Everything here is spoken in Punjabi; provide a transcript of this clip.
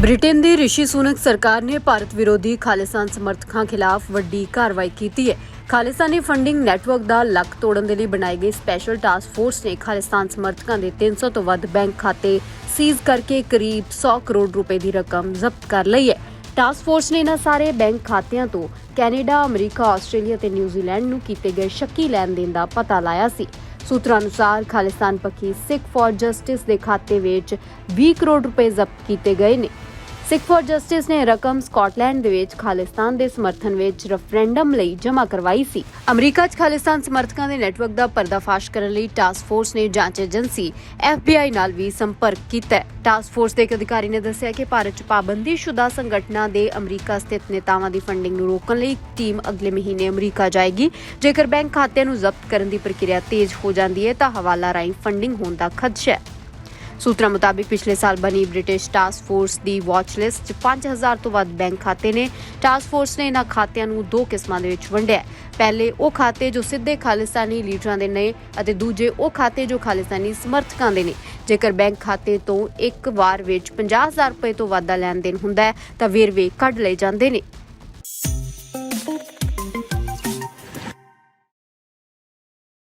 ਬ੍ਰਿਟੇਨ ਦੀ ਰਿਸ਼ੀ ਸੁਨਕ ਸਰਕਾਰ ਨੇ ਭਾਰਤ ਵਿਰੋਧੀ ਖਾਲਿਸਤਾਨ ਸਮਰਥਕਾਂ ਖਿਲਾਫ ਵੱਡੀ ਕਾਰਵਾਈ ਕੀਤੀ ਹੈ। ਖਾਲਿਸਤਾਨੀ ਫੰਡਿੰਗ ਨੈਟਵਰਕ ਦਾ ਲੱਕ ਤੋੜਨ ਦੇ ਲਈ ਬਣਾਈ ਗਈ ਸਪੈਸ਼ਲ ਟਾਸਕ ਫੋਰਸ ਨੇ ਖਾਲਿਸਤਾਨ ਸਮਰਥਕਾਂ ਦੇ 300 ਤੋਂ ਵੱਧ ਬੈਂਕ ਖਾਤੇ ਸੀਜ਼ ਕਰਕੇ ਕਰੀਬ 100 ਕਰੋੜ ਰੁਪਏ ਦੀ ਰਕਮ ਜ਼ਬਤ ਕਰ ਲਈ ਹੈ। ਟਾਸਕ ਫੋਰਸ ਨੇ ਇਹਨਾਂ ਸਾਰੇ ਬੈਂਕ ਖਾਤਿਆਂ ਤੋਂ ਕੈਨੇਡਾ, ਅਮਰੀਕਾ, ਆਸਟ੍ਰੇਲੀਆ ਤੇ ਨਿਊਜ਼ੀਲੈਂਡ ਨੂੰ ਕੀਤੇ ਗਏ ਸ਼ੱਕੀ ਲੈਣ ਦੇਣ ਦਾ ਪਤਾ ਲਾਇਆ ਸੀ। ਸੂਤਰਾਂ ਅਨੁਸਾਰ ਖਾਲਿਸਤਾਨ ਪੱਖੀ ਸਿੱਖ ਫਾਰ ਜਸਟਿਸ ਦੇ ਖਾਤੇ ਵਿੱਚ 20 ਕਰੋੜ ਰੁਪਏ ਜ਼ਬਤ ਕੀਤੇ ਗਏ ਨੇ। ਸਿੱਖ ਫਾਰ ਜਸਟਿਸ ਨੇ ਰਕਮ ਸਕਾਟਲੈਂਡ ਦੇ ਵਿੱਚ ਖਾਲਿਸਤਾਨ ਦੇ ਸਮਰਥਨ ਵਿੱਚ ਰੈਫਰੈਂਡਮ ਲਈ ਜਮ੍ਹਾਂ ਕਰਵਾਈ ਸੀ। ਅਮਰੀਕਾ 'ਚ ਖਾਲਿਸਤਾਨ ਸਮਰਥਕਾਂ ਦੇ ਨੈਟਵਰਕ ਦਾ ਪਰਦਾਫਾਸ਼ ਕਰਨ ਲਈ ਟਾਸਕ ਫੋਰਸ ਨੇ ਜਾਂਚ ਏਜੰਸੀ FBI ਨਾਲ ਵੀ ਸੰਪਰਕ ਕੀਤਾ ਟਾਸਕ ਫੋਰਸ ਦੇ ਇੱਕ ਅਧਿਕਾਰੀ ਨੇ ਦੱਸਿਆ ਕਿ ਭਾਰਤ 'ਚ ਪਾਬੰਦੀਸ਼ੁਦਾ ਸੰਗਠਨਾਂ ਦੇ ਅਮਰੀਕਾ ਸਥਿਤ ਨੇਤਾਵਾਂ ਦੀ ਫੰਡਿੰਗ ਨੂੰ ਰੋਕਣ ਲਈ ਇੱਕ ਟੀਮ ਅਗਲੇ ਮਹੀਨੇ ਅਮਰੀਕਾ ਜਾਏਗੀ। ਜੇਕਰ ਬੈਂਕ ਖਾਤਿਆਂ ਨੂੰ ਜ਼ਬਤ ਕਰਨ ਦੀ ਪ੍ਰਕਿਰਿਆ ਤੇਜ਼ ਹੋ ਜਾਂਦੀ ਹੈ ਤਾਂ ਹਵਾਲਾ ਰਾਹੀਂ ਫੰਡਿੰਗ ਹੋਣ ਦਾ ਖਦਸ਼ਾ ਹੈ। ਸੂਤਰਾਂ ਮੁਤਾਬਿਕ ਪਿਛਲੇ ਸਾਲ ਬਣੀ ਬ੍ਰਿਟਿਸ਼ ਟਾਸਕ ਫੋਰਸ ਦੀ ਵਾਚ ਲਿਸਟ 'ਚ 5000 ਤੋਂ ਵੱਧ ਬੈਂਕ ਖਾਤੇ ਨੇ। ਟਾਸਕ ਫੋਰਸ ਨੇ ਇਹਨਾਂ ਖਾਤਿਆਂ ਨੂੰ ਦੋ ਕਿਸਮਾਂ ਦੇ ਵਿੱਚ ਵੰਡਿਆ ਪਹਿਲੇ ਉਹ ਖਾਤੇ ਜੋ ਸਿੱਧੇ ਖਾਲਿਸਤਾਨੀ ਲੀਡਰਾਂ ਦੇ ਨੇ ਅਤੇ ਦੂਜੇ ਉਹ ਖਾਤੇ ਜੋ ਖਾਲਿਸਤਾਨੀ ਸਮਰਥਕਾਂ ਦੇ ਨੇ। ਜੇਕਰ ਬੈਂਕ ਖਾਤੇ ਤੋਂ ਇੱਕ ਵਾਰ ਵਿੱਚ 50000 ਰੁਪਏ ਤੋਂ ਵੱਧ ਦਾ ਲੈਣ ਦੇਣ ਹੁੰਦਾ ਹੈ, ਤਾਂ ਵੇਰਵੇ ਕੱਢ ਲਏ ਜਾਂਦੇ ਨੇ।